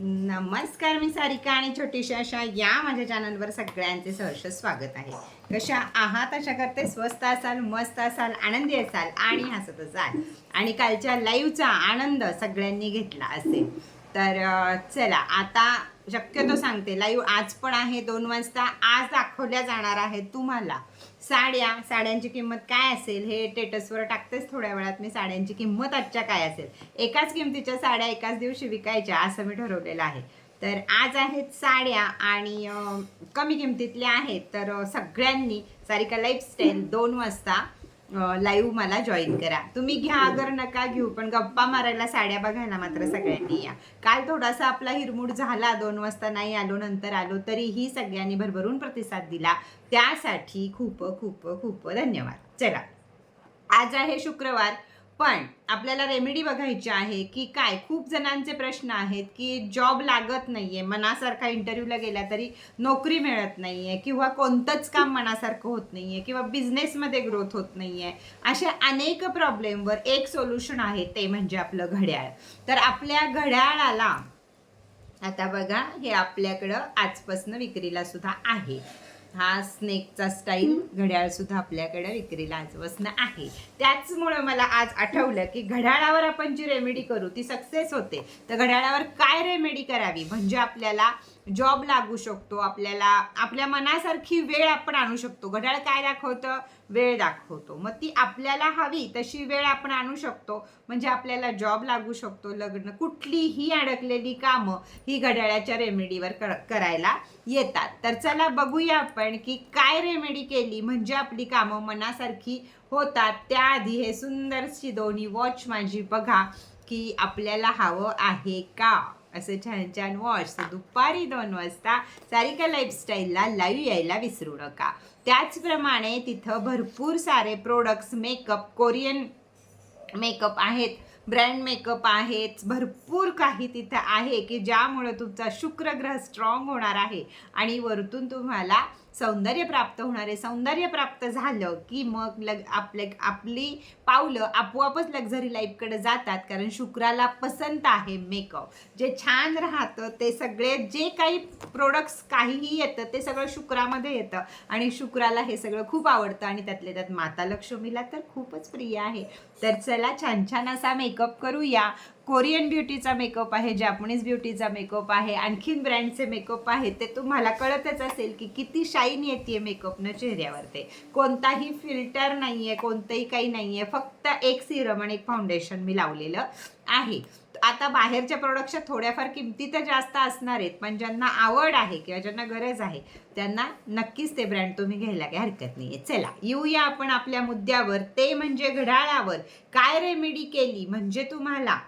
नमस्कार मी सारिका आणि छोटीशी अशा या माझ्या चॅनलवर सगळ्यांचे सहर्ष स्वागत आहे. कशा आहात? अशा करते स्वस्त असाल मस्त असाल आनंदी असाल आणि हसत असाल. आणि कालच्या लाईव्हचा आनंद सगळ्यांनी घेतला असेल. तर चला आता शक्यतो सांगते लाईव्ह आज पण आहे दोन वाजता. आज दाखवल्या जाणार आहेत तुम्हाला. साड्या साड्यांची किंमत काय असेल हे टेटसवर टाकतेच थोड्या वेळात. मी साड्यांची किंमत आजच्या काय असेल? एकाच किमतीच्या साड्या एकाच दिवशी विकायच्या असं मी ठरवलेलं आहे. तर आज आहेत साड्या आणि कमी किमतीतल्या आहेत. तर सगळ्यांनी सारिका लाईफस्टाईल दोन वाजता लाईव्ह मला जॉईन करा. तुम्ही घ्या अगर नका घेऊ पण गप्पा मारायला साड्या बघायला मात्र सगळ्यांनी या. काल थोडासा आपला हिरमूड झाला दोन वाजता नाही आलो नंतर आलो तरीही सगळ्यांनी भरभरून प्रतिसाद दिला. त्यासाठी खूप खूप खूप धन्यवाद. चला. आज आहे शुक्रवार. पण आपल्याला रेमेडी बघायची आहे की काय? खूप जणांचे प्रश्न आहेत की जॉब लागत नाहीये मनासारखा इंटरव्ह्यूला गेला तरी नोकरी मिळत नाहीये किंवा कोणतंच काम मनासारखं होत नाहीये किंवा बिझनेसमध्ये ग्रोथ होत नाहीये. अशा अनेक प्रॉब्लेमवर एक सोल्युशन आहे ते म्हणजे आपलं घड्याळ. तर आपल्या घड्याळाला आता बघा हे आपल्याकडं आजपासून विक्रीला सुद्धा आहे. हा स्नेकचा स्टाईल घड्याळ सुद्धा आपल्याकडे विक्रीला आजपासून आहे. त्याचमुळं मला आज आठवलं की घड्याळावर आपण जी रेमेडी करू ती सक्सेस होते. तर घड्याळावर काय रेमेडी करावी? म्हणजे आपल्याला जॉब लागू शकतो आपल्याला आपल्या मनासारखी वेळ आपण आणू शकतो. घड्याळ काय दाखवतं? वेळ दाखवतो. मग ती आपल्याला हवी तशी वेळ आपण आणू शकतो. म्हणजे आपल्याला जॉब लागू शकतो लग्न कुठलीही अडकलेली कामं ही घड्याळाच्या रेमेडीवर कर करायला येतात. तर चला बघूया आपण की काय रेमेडी केली म्हणजे आपली कामं मनासारखी होतात. त्याआधी हे सुंदरशी दोन्ही वॉच माझी बघा की आपल्याला हवं आहे का? असं छान छान वॉच तर दुपारी दोन वाजता सारिका लाईफस्टाईलला लाईव्ह यायला विसरू नका. त्याचप्रमाणे तिथं भरपूर सारे प्रोडक्ट्स मेकअप कोरियन मेकअप आहेत. ब्रँड मेकअप आहेत भरपूर काही तिथं आहे की ज्यामुळं तुमचा शुक्रग्रह स्ट्रॉंग होणार आहे. आणि वरतून तुम्हाला सौंदर्य प्राप्त होणार आहे. सौंदर्य प्राप्त झालं की मग लग आपले आपली पावलं आपोआपच लक्झरी लाईफकडे जातात. कारण शुक्राला पसंत आहे मेकअप जे छान राहतं ते सगळे जे काही प्रोडक्ट्स काहीही येतं ते सगळं शुक्रामध्ये येतं. आणि शुक्राला हे सगळं खूप आवडतं. आणि त्यातल्या त्यात माता लक्ष्मीला तर खूपच प्रिय आहे. तर चला छान छान असा मेकअप मेकअप करूया. कोरियन ब्युटीचा मेकअप आहे जॅपनीज ब्युटीचा मेकअप आहे आणखीन ब्रँडचे मेकअप आहेत ते तुम्हाला कळतच असेल की किती शाईन येते मेकअपनं चेहऱ्यावर ते कोणताही फिल्टर नाही आहे कोणतंही काही नाही आहे फक्त एक सिरम आणि एक फाउंडेशन मी लावलेलं आहे. आता बाहेरच्या प्रोडक्टच्या थोड्याफार किमती तर जास्त असणार आहेत पण ज्यांना आवड आहे किंवा ज्यांना गरज आहे त्यांना नक्कीच ते ब्रँड तुम्ही घ्यायला काही हरकत नाही आहे चला येऊया आपण आपल्या मुद्द्यावर. ते म्हणजे घड्याळावर. काय रेमेडी केली? म्हणजे तुम्हाला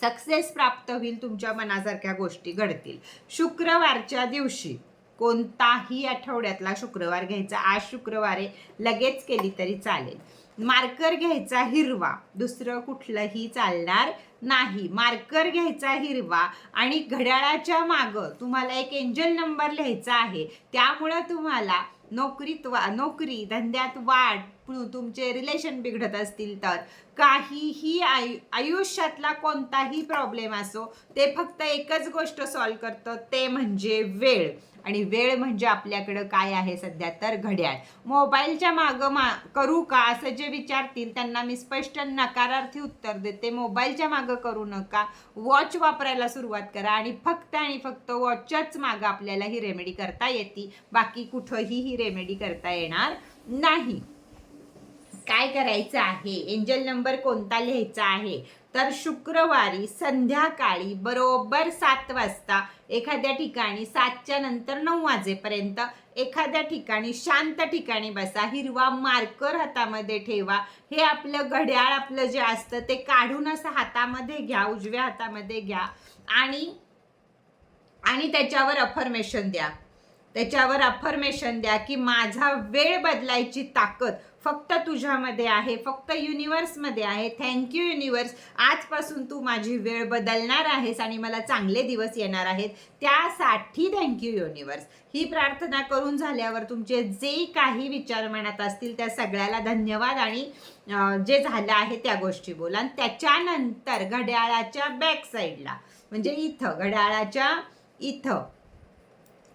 सक्सेस प्राप्त होईल तुमच्या मनासारख्या गोष्टी घडतील. शुक्रवारच्या दिवशी कोणताही आठवड्यातला शुक्रवार घ्यायचा. आज शुक्रवारे लगेच केली तरी चालेल. मार्कर घ्यायचा हिरवा दुसरं कुठलंही चालणार नाही. मार्कर घ्यायचा हिरवा आणि घड्याळाच्या मागं तुम्हाला एक एंजल नंबर लिहायचा आहे. त्यामुळं तुम्हाला नोकरीत वा नोकरी धंद्यात वाढ तुमचे रिलेशन बिघडत असतील तर. काहीही आयु आयुष्यातला कोणताही प्रॉब्लेम असो ते फक्त एकच गोष्ट सॉल्व करतं ते म्हणजे वेळ. आणि वेळ म्हणजे आपल्याकडं काय आहे सध्या तर घड्याळ. मोबाईलच्या मागं मा करू का असं जे विचारतील त्यांना मी स्पष्ट नकारार्थी उत्तर देते. मोबाईलच्या मागं करू नका. वॉच वापरायला सुरुवात करा आणि फक्त आणि फक्त वॉचच्याच मागं आपल्याला ही रेमेडी करता येते बाकी कुठंही ही रेमेडी करता येणार नाही. काय करायचं आहे? एंजल नंबर कोणता लिहायचा आहे? तर शुक्रवारी संध्याकाळी बरोबर सात वाजता एखाद्या ठिकाणी सातच्या नंतर नऊ वाजेपर्यंत एखाद्या ठिकाणी शांत ठिकाणी बसा हिरवा मार्कर हातामध्ये ठेवा. हे आपलं घड्याळ आपलं जे असतं ते काढून असं हातामध्ये घ्या उजव्या हातामध्ये घ्या. आणि आणि त्याच्यावर अफर्मेशन द्या. त्याच्यावर अफर्मेशन द्या की माझा वेळ बदलायची ताकद फक्त तुझ्यामध्ये आहे फक्त युनिवर्समध्ये आहे. थँक्यू युनिवर्स आजपासून तू माझी वेळ बदलणार आहेस आणि मला चांगले दिवस येणार आहेत. त्यासाठी थँक्यू युनिवर्स ही प्रार्थना करून झाल्यावर तुमचे जे काही विचार मनात असतील त्या सगळ्याला धन्यवाद आणि जे झालं आहे त्या गोष्टी बोला. आणि त्याच्यानंतर घड्याळाच्या बॅक साईडला म्हणजे इथं घड्याळाच्या इथं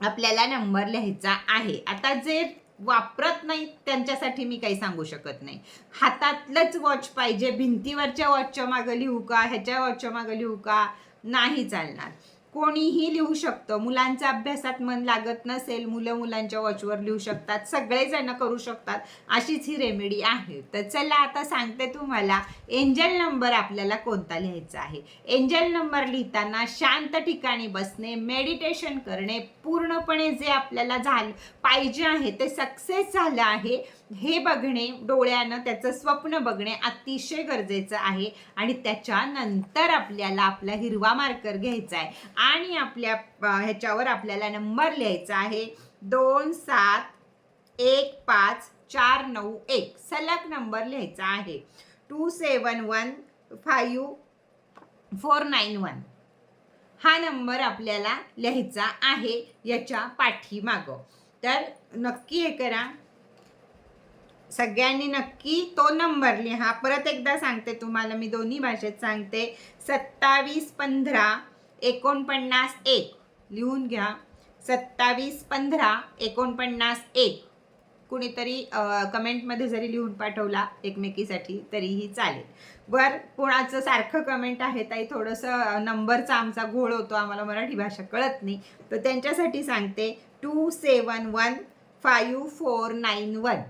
आपल्याला नंबर लिहायचा आहे. आता जे वापरत नाही त्यांच्यासाठी मी काही सांगू शकत नाही. हातातलंच वॉच पाहिजे. भिंतीवरच्या वॉचच्या मागं लिहू का? ह्याच्या वॉचच्या मागं लिहू का? नाही चालणार. कोणीही लिहू शकतं. मुलांचा अभ्यासात मन लागत नसेल मुलं मुलांच्या वॉचवर लिहू शकतात सगळेजण करू शकतात अशीच ही रेमेडी आहे. तर चला आता सांगते तुम्हाला एंजल नंबर आपल्याला कोणता लिहायचा आहे? एंजल नंबर लिहिताना शांत ठिकाणी बसणे मेडिटेशन करणे पूर्णपणे जे आपल्याला झालं पाहिजे आहे ते सक्सेस झालं आहे हे बघणे डोळ्यानं त्याचं स्वप्न बघणे अतिशय गरजेचं आहे. आणि त्याच्यानंतर आपल्याला आपला हिरवा मार्कर घ्यायचा आहे. आणि आपल्या ह्याच्यावर आपल्याला नंबर लिहायचा आहे. दोन सात एक पाच चार नऊ एक. सलग नंबर लिहायचा आहे. Two seven one five four nine one. हा नंबर आपल्याला लिहायचा आहे याच्या पाठीमागं. तर नक्की हे करा. सगळ्यांनी नक्की तो नंबर लिहा. परत एकदा सांगते तुम्हाला मी दोन्ही भाषेत सांगते. सत्तावीस पंधरा एकोणपन्नास एक. लिहून घ्या. सत्तावीस पंधरा एकोणपन्नास एक. कुणीतरी कमेंटमध्ये जरी लिहून पाठवला एकमेकीसाठी तरीही चालेल. वर कोणाचं सारखं कमेंट आहे ताई थोडंसं नंबरचा आमचा घोळ होतो आम्हाला मराठी भाषा कळत नाही. तर त्यांच्यासाठी सांगते two seven one five four nine one.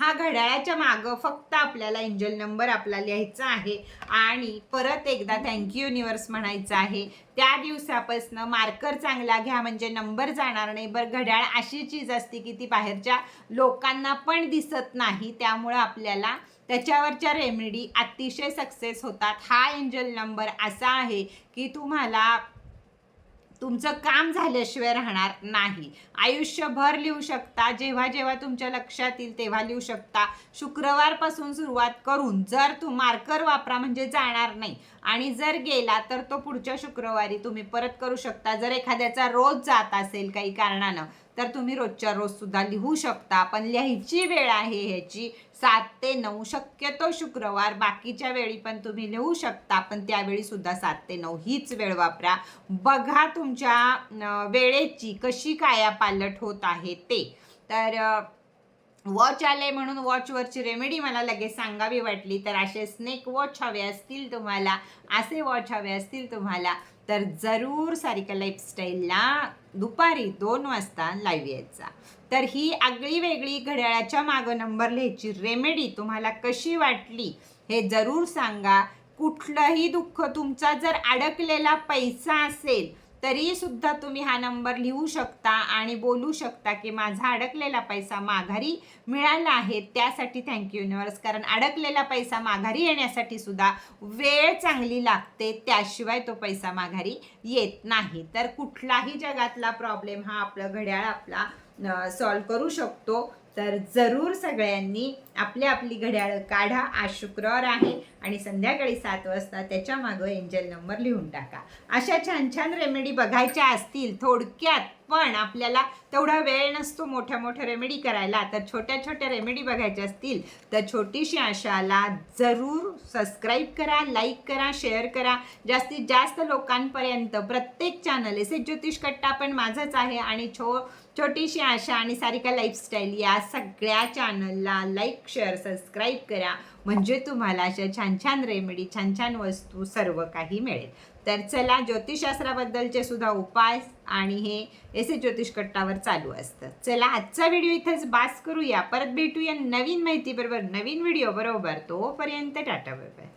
हा घड्याळाच्या मागं फक्त आपल्याला एंजल नंबर आपला लिहायचा आहे. आणि परत एकदा थँक्यू युनिवर्स म्हणायचं आहे. त्या दिवसापासनं मार्कर चांगला घ्या म्हणजे नंबर जाणार नाही. बरं घड्याळ अशी चीज असते की ती बाहेरच्या लोकांना पण दिसत नाही. त्यामुळं आपल्याला त्याच्यावरच्या रेमेडी अतिशय सक्सेस होतात. हा एंजल नंबर असा आहे की तुम्हाला तुमचं काम झाल्याशिवाय राहणार नाही. आयुष्यभर लिहू शकता जेव्हा जेव्हा तुमच्या लक्षात येईल तेव्हा लिहू शकता. शुक्रवारपासून सुरुवात करून जर तू मार्कर वापरा म्हणजे जाणार नाही. आणि जर गेला तर तो पुढच्या शुक्रवारी तुम्ही परत करू शकता. जर एखाद्याचा रोज जात असेल काही कारणानं तर तुम्ही रोजच्या रोज सुद्धा लिहू शकता. पण लिहायची वेळ आहे ह्याची. सात ते नऊ शक्यतो शुक्रवार. बाकीच्या वेळी पण तुम्ही लिहू शकता. पण त्यावेळी सुद्धा सात ते नऊ हीच वेळ वापरा. बघा तुमच्या वेळेची कशी कायापालट होत आहे ते. तर वॉच आले म्हणून वॉचवरची रेमेडी मला लगेच सांगावी वाटली. तर असे स्नेक वॉच हवे असतील तुम्हाला असे वॉच हवे असतील तुम्हाला तर जरूर सारिका लाईफस्टाईलला दुपारी दोन वाजता लाईव्ह यायचा. तर ही आगळी वेगळी घड्याळाच्या मागं नंबर लिहायची रेमेडी तुम्हाला कशी वाटली हे जरूर सांगा. कुठलंही दुःख तुमचा जर अडकलेला पैसा असेल तरीसुद्धा तुम्ही हा नंबर लिहू शकता आणि बोलू शकता की माझा अडकलेला पैसा माघारी मिळाला आहे त्यासाठी थँक्यू युनिवर्स कारण अडकलेला पैसा माघारी येण्यासाठी सुद्धा वेळ चांगली लागते त्याशिवाय तो पैसा माघारी येत नाही. तर कुठलाही जगातला प्रॉब्लेम हा आपलं घड्याळ आपला सॉल्व करू शकतो. तर जरूर सगळ्यांनी आपली आपली घड्याळं काढा. आज शुक्रवार आहे आणि संध्याकाळी सात वाजता त्याच्या मागं एंजल नंबर लिहून टाका. अशा छान छान रेमेडी बघायच्या असतील थोडक्यात पण आपल्याला तेवढा वेळ नसतो मोठ्या मोठ्या रेमेडी करायला. तर छोट्या छोट्या रेमेडी बघायच्या असतील तर छोटीशी आशाला जरूर सबस्क्राईब करा लाईक करा शेअर करा. जास्तीत जास्त लोकांपर्यंत प्रत्येक चॅनल एस एस ज्योतिष कट्टा पण माझंच आहे आणि छो छोटीशी आशा आणि सारिका लाईफस्टाईल या सगळ्या चॅनलला लाईक शेअर सबस्क्राईब करा. म्हणजे तुम्हाला अशा छान छान रेमेडी छान छान वस्तू सर्व काही मिळेल. तर चला ज्योतिषशास्त्राबद्दलचे सुद्धा उपाय आणि हे एस एस ज्योतिष कट्टावर चालू असतं. चला आजचा व्हिडिओ इथेच बास करूया. परत भेटूया नवीन माहिती बरोबर नवीन व्हिडिओ बरोबर. तोपर्यंत टाटा बाय बाय